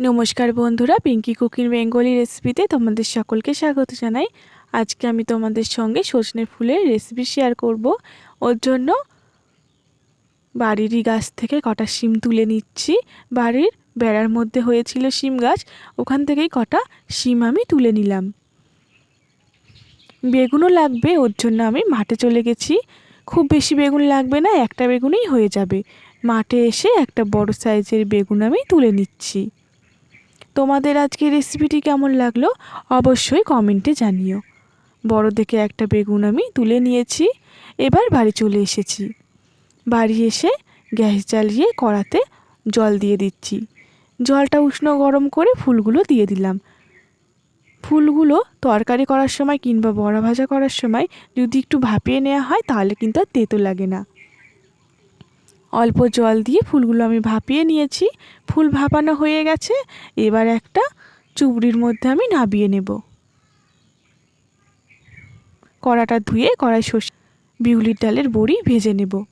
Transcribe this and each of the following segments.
নমস্কার বন্ধুরা Pinki cooking Bengali রেসিপিতে তোমাদের সকলকে স্বাগত জানাই। আজকে আমি তোমাদের সঙ্গে সজনে ফুলের রেসিপি শেয়ার করব। ওর জন্য বাড়িরই গাছ থেকে কটা শিম তুলে নিচ্ছি। বাড়ির বেড়ার মধ্যে হয়েছিল শিম গাছ, ওখান থেকেই কটা শিম আমি তুলে নিলাম। বেগুনও লাগবে, ওর জন্য আমি মাঠে চলে গেছি। খুব বেশি বেগুন লাগবে না, একটা বেগুনই হয়ে যাবে। মাঠে এসে একটা বড় সাইজের বেগুন আমি তুলে নিচ্ছি। তোমাদের আজকে রেসিপিটি কেমন লাগল অবশ্যই কমেন্টে জানিও। বড় দেখে একটা বেগুন আমি তুলে নিয়েছি, এবার বাড়ি চলে এসেছি। বাড়ি এসে গ্যাস জ্বালিয়ে কড়াতে জল দিয়ে দিচ্ছি। জলটা উষ্ণ গরম করে ফুলগুলো দিয়ে দিলাম। ফুলগুলো তরকারি করার সময় কিংবা বড়া ভাজা করার সময় যদি একটু ভাপিয়ে নেওয়া হয় তাহলে কিন্তু আর তেতো লাগে না। অল্প জল দিয়ে ফুলগুলো আমি ভাপিয়ে নিয়েছি। ফুল ভাপানো হয়ে গেছে। এবার একটা চুবড়ির মধ্যে আমি নাবিয়ে নেব। কড়াটা ধুয়ে কড়াই সর্ষে বিউলির ডালের বড়ি ভেজে নেব।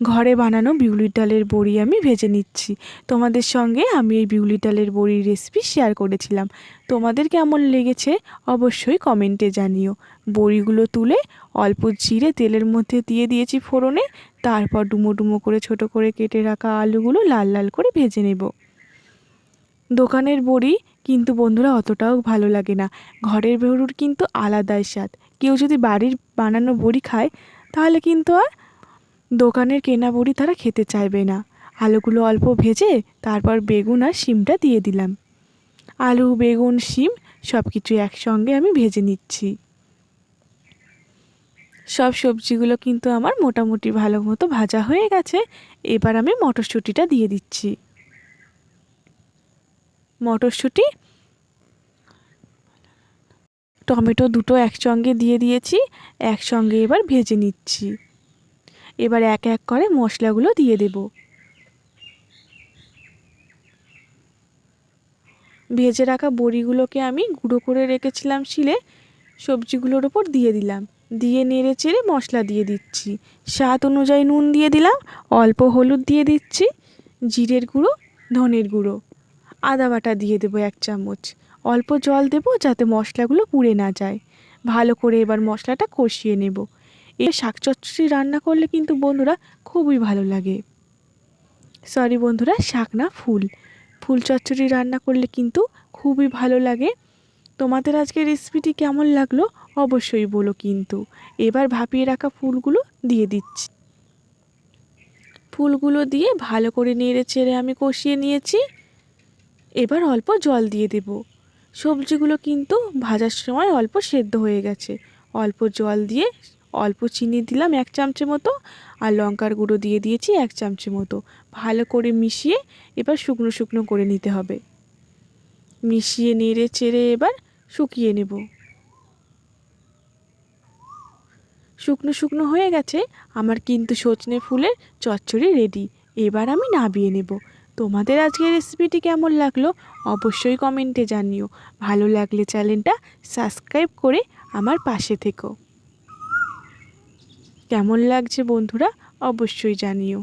ঘরে বানানো বিউলির ডালের বড়ি আমি ভেজে নিচ্ছি। তোমাদের সঙ্গে আমি এই বিউলির ডালের বড়ির রেসিপি শেয়ার করেছিলাম। তোমাদের কেমন লেগেছে অবশ্যই কমেন্টে জানিও। বড়িগুলো তুলে অল্প জিরে তেলের মধ্যে দিয়ে দিয়েছি ফোড়নে, তারপর ডুমো ডুমো করে ছোট করে কেটে রাখা আলুগুলো লাল লাল করে ভেজে নেব। দোকানের বড়ি কিন্তু বন্ধুরা অতটাও ভালো লাগে না। ঘরের বড়ির কিন্তু আলাদাই স্বাদ। কেউ যদি বাড়ির বানানো বড়ি খায়, তাহলে কিন্তু আর দোকানের কেনা বড়ি তারা খেতে চাইবে না। আলুগুলো অল্প ভেজে তারপর বেগুন আর শিমটা দিয়ে দিলাম। আলু, বেগুন, শিম সব কিছু একসঙ্গে আমি ভেজে নিচ্ছি। সব সবজিগুলো কিন্তু আমার মোটামুটি ভালো মতো ভাজা হয়ে গেছে। এবার আমি মটরশুঁটিটা দিয়ে দিচ্ছি। মটরশুঁটি, টমেটো দুটো একসঙ্গে দিয়ে দিয়েছি। একসঙ্গে এবার ভেজে নিচ্ছি। এবার এক এক করে মশলাগুলো দিয়ে দেব। ভেজে রাখা বড়িগুলোকে আমি গুঁড়ো করে রেখেছিলাম শিলে, সবজিগুলোর ওপর দিয়ে দিলাম। দিয়ে নেড়ে চেড়ে মশলা দিয়ে দিচ্ছি। স্বাদ অনুযায়ী নুন দিয়ে দিলাম, অল্প হলুদ দিয়ে দিচ্ছি, জিরের গুঁড়ো, ধনের গুঁড়ো। আদা বাটা দিয়ে দেবো এক চামচ। অল্প জল দেবো যাতে মশলাগুলো পুড়ে না যায়। ভালো করে এবার মশলাটা কষিয়ে নেব। এই শাক চচ্চড়ি রান্না করলে কিন্তু বন্ধুরা খুবই ভালো লাগে। সরি বন্ধুরা, শাক না, ফুল। ফুল চচ্চড়ি রান্না করলে কিন্তু খুবই ভালো লাগে। তোমাদের আজকে রেসিপিটি কেমন লাগল অবশ্যই বলো কিন্তু। এবার ভাপিয়ে রাখা ফুলগুলো দিয়ে দিচ্ছি। ফুলগুলো দিয়ে ভালো করে নেড়ে চেড়ে আমি কষিয়ে নিয়েছি। এবার অল্প জল দিয়ে দেব। সবজিগুলো কিন্তু ভাজার সময় অল্প সেদ্ধ হয়ে গেছে। অল্প জল দিয়ে অল্প চিনি দিলাম এক চামচে মতো, আর লঙ্কার গুঁড়ো দিয়ে দিয়েছি এক চামচে মতো। ভালো করে মিশিয়ে এবার শুকনো শুকনো করে নিতে হবে। মিশিয়ে নেড়ে চেড়ে এবার শুকিয়ে নেব। শুকনো শুকনো হয়ে গেছে, আমার কিন্তু সজনে ফুলের চচ্চড়ি রেডি এবার আমি নাবিয়ে নেব। তোমাদের আজকের রেসিপিটি কেমন লাগল অবশ্যই কমেন্টে জানিও। ভালো লাগলে চ্যানেলটা সাবস্ক্রাইব করে আমার পাশে থেকো। কেমন লাগছে বন্ধুরা অবশ্যই জানিও।